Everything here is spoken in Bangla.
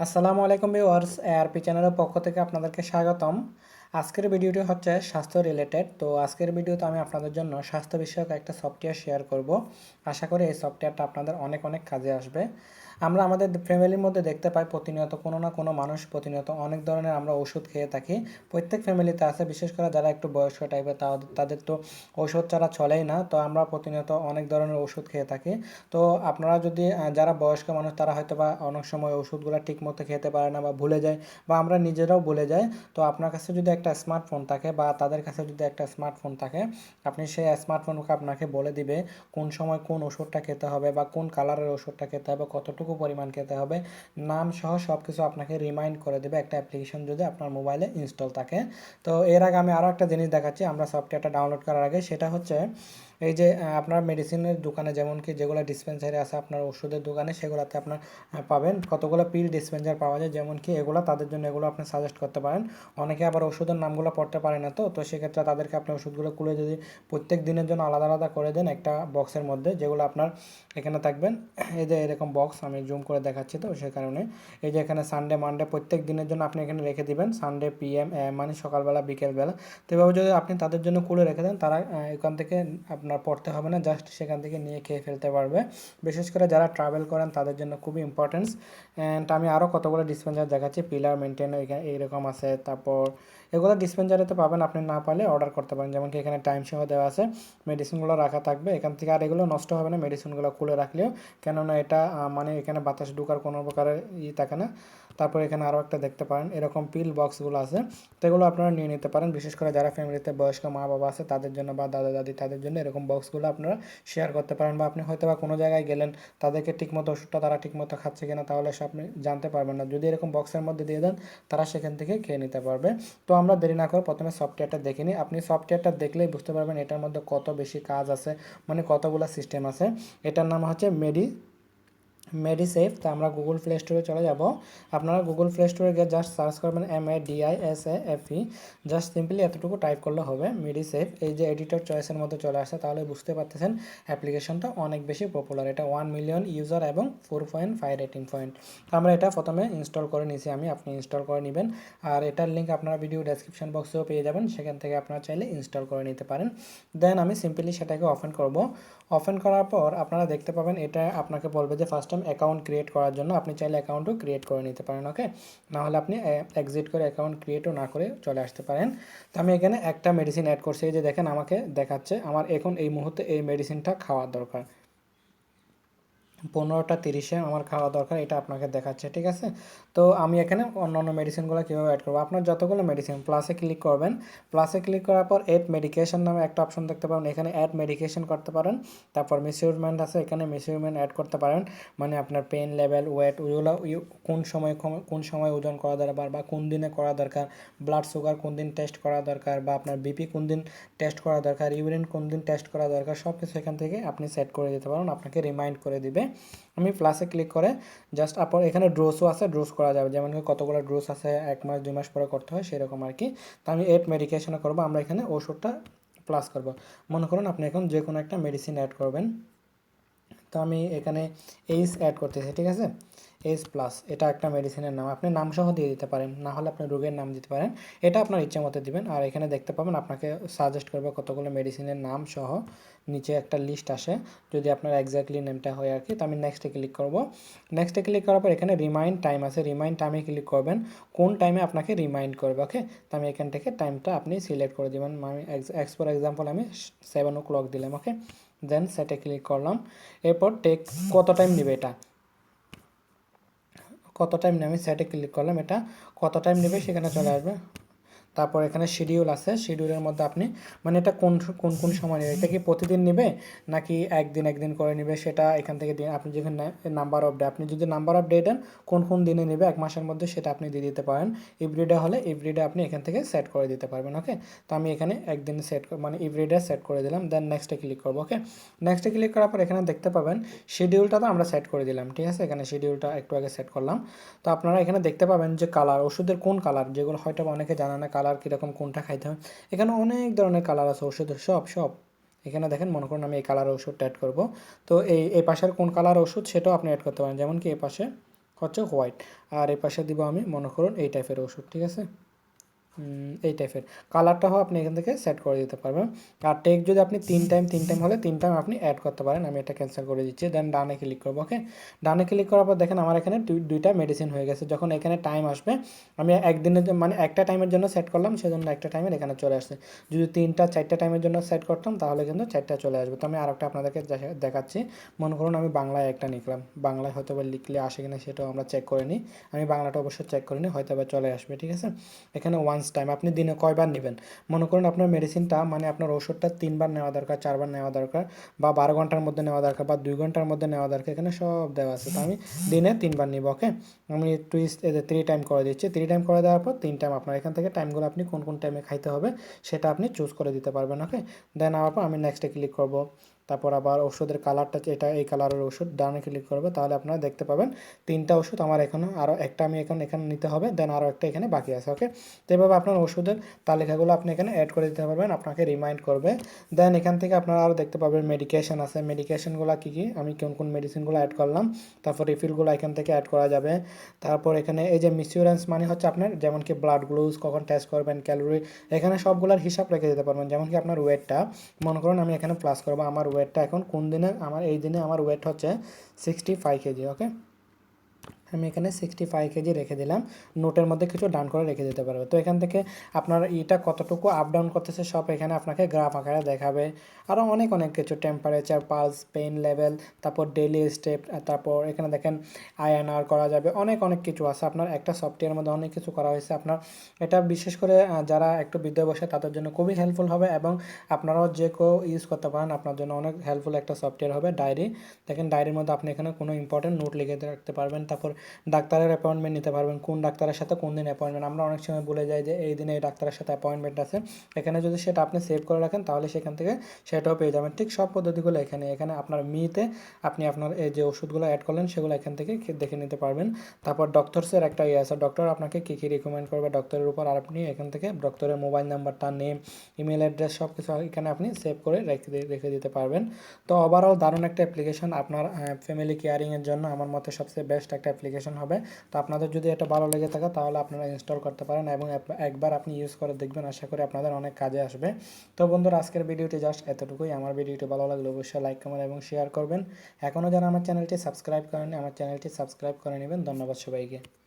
আসসালামু আলাইকুম ভিউয়ার্স এআরপি চ্যানেলের পক্ষ থেকে আপনাদেরকে স্বাগতম। আজকের ভিডিওটি হচ্ছে স্বাস্থ্য রিলেটেড। তো আজকের ভিডিওতে আমি আপনাদের জন্য স্বাস্থ্য বিষয়ক একটা সফটওয়্যার শেয়ার করব। আশা করি এই সফটওয়্যারটা আপনাদের অনেক অনেক কাজে আসবে। আমরা আমাদের ফ্যামিলির মধ্যে দেখতে পাই প্রতিনিয়ত কোনো না কোনো মানুষ প্রতিনিয়ত অনেক ধরনের আমরা ওষুধ খেয়ে থাকি। প্রত্যেক ফ্যামিলিতে আছে, বিশেষ করে যারা একটু বয়স্ক টাইপের তাদের তাদের তো ওষুধ ছাড়া চলেই না। তো আমরা প্রতিনিয়ত অনেক ধরনের ওষুধ খেয়ে থাকি। তো আপনারা যদি যারা বয়স্ক মানুষ, তারা হয়তো বা অনেক সময় ওষুধগুলো ঠিক মতো খেতে পারে না বা ভুলে যায় বা আমরা নিজেরাও ভুলে যাই। তো আপনার কাছে যদি একটা স্মার্টফোন থাকে বা তাদের কাছে যদি একটা স্মার্টফোন থাকে, আপনি সেই স্মার্টফোনকে আপনাকে বলে দিবে কোন সময় কোন ওষুধটা খেতে হবে বা কোন কালারের ওষুধটা খেতে হবে, কতটুকু পরিমাণ খেতে হবে। নাম সহ সব কিছু আপনাকে রিমাইন্ড করে দেবে একটা অ্যাপ্লিকেশন যদি আপনার মোবাইলে ইনস্টল থাকে। তো এর আগে আমি আরও একটা জিনিস দেখাচ্ছি, আমরা সফটওয়্যারটা ডাউনলোড করার আগে, সেটা হচ্ছে এই যে আপনার মেডিসিনের দোকানে যেমন কি যেগুলো ডিসপেন্সারি আছে আপনার ওষুধের দোকানে, সেগুলোতে আপনার পাবেন। কতগুলো পিল ডিসপেন্সার পাওয়া যায়, যেমন কি এগুলো, তাদের জন্য এগুলো আপনি সাজেস্ট করতে পারেন। অনেকে আবার ওষুধের নামগুলো পড়তে পারে না তো তো সেক্ষেত্রে তাদেরকে আপনি ওষুধগুলো খুলে যদি প্রত্যেক দিনের জন্য আলাদা আলাদা করে দেন একটা বক্সের মধ্যে, যেগুলো আপনার এখানে থাকবেন। এই যে, এরকম বক্স আমি জুম করে দেখাচ্ছি তো সেই কারণে। এই যে, এখানে সানডে মানডে প্রত্যেক দিনের জন্য আপনি এখানে রেখে দিবেন সানডে পিএম মানে সকালবেলা, বিকেলবেলা। তো এভাবে যদি আপনি তাদের জন্য খুলে রেখে দেন, তারা এখান থেকে আপনার পড়তে হবে না জাস্ট সেখান থেকে নিয়ে খেয়ে ফেলতে পারবে। বিশেষ করে যারা ট্রাভেল করেন, তাদের জন্য খুবই ইম্পর্টেন্স অ্যান্ড আমি আরও কতগুলো ডিসপেন্সার দেখাচ্ছি পিলার মেনটেন এইরকম আছে। তারপর এগুলো ডিসপেন্সারিতে পাবেন, আপনি না পারলে অর্ডার করতে পারেন। যেমন কি এখানে টাইম সহ দেওয়া আছে মেডিসিনগুলো রাখা থাকবে। এখান থেকে আর এগুলো নষ্ট হবে না মেডিসিনগুলো খুলে রাখলেও। কেননা এটা মানে এখানে বাতাস ঢোকার কোনো প্রকারের ই থাকে না। তারপর এখানে আরও একটা দেখতে পারেন, এরকম পিল বক্সগুলো আছে। তো এগুলো আপনারা নিয়ে নিতে পারেন। বিশেষ করে যারা ফ্যামিলিতে বয়স্ক মা বাবা আছে, তাদের জন্য বা দাদা দাদি তাদের জন্য এরকম বক্সগুলো আপনারা শেয়ার করতে পারেন বা আপনি হয়তো বা কোনো জায়গায় গেলেন, তাদেরকে ঠিকমতো ওষুধটা তারা ঠিকমতো খাচ্ছে কিনা তাহলে সে আপনি জানতে পারবেন না। যদি এরকম বক্সের মধ্যে দিয়ে দেন, তারা সেখান থেকে খেয়ে নিতে পারবে। তো আমরা দেরি না করে প্রথমে সফটওয়্যারটা দেখে নিই। আপনি সফটওয়্যারটা দেখলেই বুঝতে পারবেন এটার মধ্যে কত বেশি কাজ আছে মানে কতগুলো সিস্টেম আছে। এটার নাম হচ্ছে মেডি মেডিসেফ তো আমরা গুগল প্লে স্টোরে চলে যাব। আপনারা গুগল প্লে স্টোরে গিয়ে জাস্ট সার্চ করবেন M A D I S A F E just simply এতটুকু টাইপ করলে হবে মেডিসেফ এই যে এডিটর চয়েসের মধ্যে চলে আসে তাহলে বুঝতে পারতেছেন অ্যাপ্লিকেশনটা অনেক বেশি পপুলার এটা ওয়ান মিলিয়ন ইউজার এবং four point five rating point আমরা এটা প্রথমে ইনস্টল করে নিয়েছি আমি, আপনি ইনস্টল করে নেবেন। আর এটার লিঙ্ক আপনারা ভিডিও ডেসক্রিপশন বক্সেও পেয়ে যাবেন, সেখান থেকে আপনারা চাইলে ইনস্টল করে নিতে পারেন। দেন আমি সিম্পলি সেটাকে ওপেন করব। ওপেন করার পর আপনারা দেখতে পাবেন, এটা আপনাকে বলবে যে ফার্স্ট টাইম অ্যাকাউন্ট ক্রিয়েট করার জন্য আপনি চাইলে অ্যাকাউন্টও ক্রিয়েট করে নিতে পারেন ওকে নাহলে আপনি এক্সিট করে অ্যাকাউন্ট ক্রিয়েটও না করে চলে আসতে পারেন। তো আমি এখানে একটা মেডিসিন অ্যাড করছি যে দেখেন আমাকে দেখাচ্ছে, আমার এখন এই মুহূর্তে এই মেডিসিনটা খাওয়ার দরকার। পনেরোটা তিরিশে আমার খাওয়া দরকার, এটা আপনাকে দেখাচ্ছে, ঠিক আছে? তো আমি এখানে অন্য অন্য মেডিসিনগুলো কীভাবে অ্যাড করব? আপনার যতগুলো মেডিসিন প্লাসে ক্লিক করবেন প্লাসে ক্লিক করার পর এড মেডিকেশন নামে একটা অপশন দেখতে পাবেন, এখানে অ্যাড মেডিকেশন করতে পারেন, তারপর মেশিউরমেন্ট আছে, এখানে মেশিউরমেন্ট অ্যাড করতে পারেন মানে আপনার পেন লেভেল ওয়েট ওইগুলো কোন সময় কোন সময় ওজন করা দরকার বা কোন দিনে করা দরকার ব্লাড সুগার কোন দিন টেস্ট করা দরকার বা আপনার বিপি কোন দিন টেস্ট করা দরকার ইউরিন কোন দিন টেস্ট করা দরকার সব কিছু এখান থেকে আপনি সেট করে দিতে পারেন, আপনাকে রিমাইন্ড করে দিবে। আমি প্লাসে ক্লিক করে জাস্ট আপর এখানে ড্রোসও আছে ড্রোস করা যাবে। যেমন কতগুলো ড্রোস আছে, এক মাস, দুই মাস পরে করতে হয়, সেরকম আর কি। তা আমি এড মেডিকেশনে করব, আমরা এখানে ওষুধটা প্লাস করব। মনে করুন আপনি এখন যে কোনো একটা মেডিসিন অ্যাড করবেন। তো আমি এখানে এইচ অ্যাড করতেছি, ঠিক আছে? এইচ প্লাস এটা একটা মেডিসিনের নাম। আপনি নাম সহ দিয়ে দিতে পারেন, না হলে আপনি রোগের নাম দিতে পারেন। এটা আপনার ইচ্ছা মতো দিবেন, আর এখানে দেখতে পাবেন আপনাকে সাজেস্ট করবে কতগুলো মেডিসিনের নাম সহ নিচে একটা লিস্ট আসে। যদি আপনার এক্স্যাক্টলি নেমটা হয় আর কি তো আমি নেক্সটে ক্লিক করব। নেক্সটে ক্লিক করার পর এখানে রিমাইন্ড টাইম আছে। রিমাইন্ড টাইমে ক্লিক করবেন, কোন টাইমে আপনাকে রিমাইন্ড করবে ওকে তো আমি এখান থেকে টাইমটা আপনি সিলেক্ট করে দেবেন। আমি এক্স ফর এক্সাম্পল আমি সেভেন ও ক্লক দিলাম ওকে দেন সেটে ক্লিক করলাম। এরপর টেক কত টাইম নেবে এটা? কত টাইম নেবে? আমি সেটে ক্লিক করলাম। এটা কত টাইম নেবে? সেখানে চলে আসবে। তারপর এখানে শিডিউল আছে শিডিউলের মধ্যে আপনি মানে এটা কোন কোন কোন সময় নেবে? এটা কি প্রতিদিন নেবে? নাকি একদিন একদিন করে নেবে? সেটা এখান থেকে দিন আপনি যেখানে নাম্বার অফ ডে আপনি যদি নাম্বার অফ ডে দেন, কোন কোন দিনে নেবে? এক মাসের মধ্যে সেটা আপনি দিয়ে দিতে পারেন। এভরিডে হলে এভরিডে আপনি এখান থেকে সেট করে দিতে পারবেন ওকে তো আমি এখানে একদিন সেট মানে এভরিডে সেট করে দিলাম দেন নেক্সটে ক্লিক করব ওকে নেক্সটে ক্লিক করার পর এখানে দেখতে পাবেন শিডিউলটা তো আমরা সেট করে দিলাম, ঠিক আছে? এখানে শিডিউলটা একটু আগে সেট করলাম। তো আপনারা এখানে দেখতে পাবেন যে কালার ওষুধের কোন কালার যেগুলো হয়তো অনেকে জানা না কালার কীরকম, কোনটা খাইতে হবে এখানে অনেক ধরনের কালার আছে ওষুধের সব সব। এখানে দেখেন, মনে করুন আমি এই কালার ওষুধটা অ্যাড করব। তো এই এই পাশের কোন কালার ওষুধ সেটাও আপনি অ্যাড করতে পারেন। যেমন কি এ পাশে হচ্ছে হোয়াইট আর এ পাশে দিব আমি, মনে করুন এই টাইপের ওষুধ ঠিক আছে? এই টাইপের কালারটাও আপনি এখান থেকে সেট করে দিতে পারবেন। আর টেক যদি আপনি তিন টাইম তিন টাইম হলে তিন টাইম আপনি অ্যাড করতে পারেন। আমি এটা ক্যান্সেল করে দিচ্ছি। দেন ডানে ক্লিক করব ওকে ডানে ক্লিক করার পর দেখেন আমার এখানে দুই- দুইটা মেডিসিন হয়ে গেছে। যখন এখানে টাইম আসবে, আমি একদিনের মানে একটা টাইমের জন্য সেট করলাম, সেজন্য একটা টাইমের এখানে চলে আসছে। যদি তিনটা, চারটা টাইমের জন্য সেট করতাম, তাহলে কিন্তু চারটা চলে আসবে। তো আমি আরেকটা আপনাদেরকে দেখা- দেখাচ্ছি। মনে করুন আমি বাংলায় একটা লিখলাম বাংলায় হয়তো বা লিখলে আসে কিনা সেটাও আমরা চেক করে নিই। আমি বাংলাটা অবশ্যই চেক করে নিই হয়তো বা চলে আসবে, ঠিক আছে? এখানে ওয়ান্স টাইম আপনি দিনে কয়বার নেবেন? মনে করুন আপনার মেডিসিনটা মানে আপনার ওষুধটা তিনবার নেওয়া দরকার, চারবার নেওয়া দরকার, বা বারো ঘণ্টার মধ্যে নেওয়া দরকার, বা দুই ঘণ্টার মধ্যে নেওয়া দরকার, এখানে সব দেওয়া আছে। তো আমি দিনে তিনবার নিব ওকে আমি টুইস্ট থ্রি টাইম করে দিচ্ছি। থ্রি টাইম করে দেওয়ার পর তিন টাইম আপনার এখান থেকে টাইমগুলো আপনি কোন কোন টাইমে খাইতে হবে, সেটা আপনি চুজ করে দিতে পারবেন ওকে দেন আবার আমি নেক্সটে ক্লিক করব। তারপর আবার ওষুধের কালারটা এটা এই কালারের ওষুধ ডানে ক্লিক করবে, তাহলে আপনারা দেখতে পাবেন তিনটা ওষুধ আমার এখানে আরও একটা আমি এখন এখানে নিতে হবে দেন আরও একটা এখানে বাকি আছে ওকে তো এভাবে আপনার ওষুধের তালিকাগুলো আপনি এখানে অ্যাড করে দিতে পারবেন, আপনাকে রিমাইন্ড করবে। দেন এখান থেকে আপনারা আরও দেখতে পাবেন মেডিকেশন আছে মেডিকেশনগুলো কী কী, আমি কোন কোন মেডিসিনগুলো অ্যাড করলাম, তারপর রিফিলগুলো এখান থেকে অ্যাড করা যাবে। তারপর এখানে এই যে মিসিউরেন্স মানে হচ্ছে আপনার, যেমন কি ব্লাড গ্লুকোজ কখন টেস্ট করবেন ক্যালোরি এখানে সবগুলোর হিসাব রেখে দিতে পারবেন, যেমন কি আপনার ওয়েটটা মনে করুন আমি এখানে প্লাস করব, আমার ওয়েটটা এখন কোন দিনে? আমার এই দিনে আমার ওয়েট হচ্ছে সিক্সটি ফাইভ কেজি ওকে আমি এখানে সিক্সটি ফাইভ কেজি রেখে দিলাম। নোটের মধ্যে কিছু ডান করে রেখে দিতে পারবে। তো এখান থেকে আপনার এটা কতটুকু আপ ডাউন করতেছে সব এখানে আপনাকে গ্রাফ আকারে দেখাবে। আরও অনেক অনেক কিছু টেম্পারেচার পালস পেইন লেভেল তারপর ডেলি স্টেপ তারপর এখানে দেখেন আইএনআর করা যাবে। অনেক অনেক কিছু আছে। আপনার একটা সফটওয়্যার মধ্যে অনেক কিছু করা হয়েছে। আপনার এটা বিশেষ করে যারা একটু বিদ্যা বসে তাদের জন্য খুবই হেল্পফুল হবে এবং আপনারাও যে কেউ ইউজ করতে পারেন, আপনার জন্য অনেক হেল্পফুল একটা সফটওয়্যার হবে ডায়েরি দেখেন ডায়েরির মধ্যে আপনি এখানে কোনো ইম্পর্টেন্ট নোট লিখে রাখতে পারবেন। তারপর ডাক্তারের অ্যাপয়েন্টমেন্ট নিতে পারবেন, কোন ডাক্তারের সাথে কোন দিন অ্যাপয়েন্টমেন্ট আমরা অনেক সময় বলে যাই যে, এই দিনে এই ডাক্তারের সাথে অ্যাপয়েন্টমেন্ট আছে। এখানে যদি সেটা আপনি সেভ করে রাখেন, তাহলে সেখান থেকে সেটাও পেয়ে যাবেন। ঠিক সব পদ্ধতিগুলো এখানে এখানে আপনার মিতে আপনি আপনার এই যে ওষুধগুলো অ্যাড করলেন, সেগুলো এখান থেকে দেখে নিতে পারবেন। তারপর ডক্টরসের একটা ইয়ে আছে। ডক্টর আপনাকে কী কী রেকমেন্ড করবে ডক্টরের উপর, আর আপনি এখান থেকে ডক্টরের মোবাইল নাম্বারটা নেম ইমেল অ্যাড্রেস সব কিছু এখানে আপনি সেভ করে রেখে রেখে দিতে পারবেন। তো ওভারঅল দারুণ একটা অ্যাপ্লিকেশন আপনার ফ্যামিলি কেয়ারিংয়ের জন্য। আমার মতে সবচেয়ে বেস্ট একটা অ্যাপ্লিকেশন হবে। তো আপনাদের যদি এটা ভালো লেগে থাকে, তাহলে আপনারা ইনস্টল করতে পারেন এবং এক- একবার আপনি ইউজ করে দেখবেন। আশা করি আপনাদের অনেক কাজে আসবে। তো বন্ধুরা, আজকের ভিডিওটি জাস্ট এতটুকুই। আমার ভিডিওটি ভালো লাগলে অবশ্যই লাইক কমেন্ট এবং শেয়ার করবেন। এখনও যারা আমার চ্যানেলটি সাবস্ক্রাইব করেনি আমার চ্যানেলটি সাবস্ক্রাইব করে নেবেন। ধন্যবাদ সবাইকে।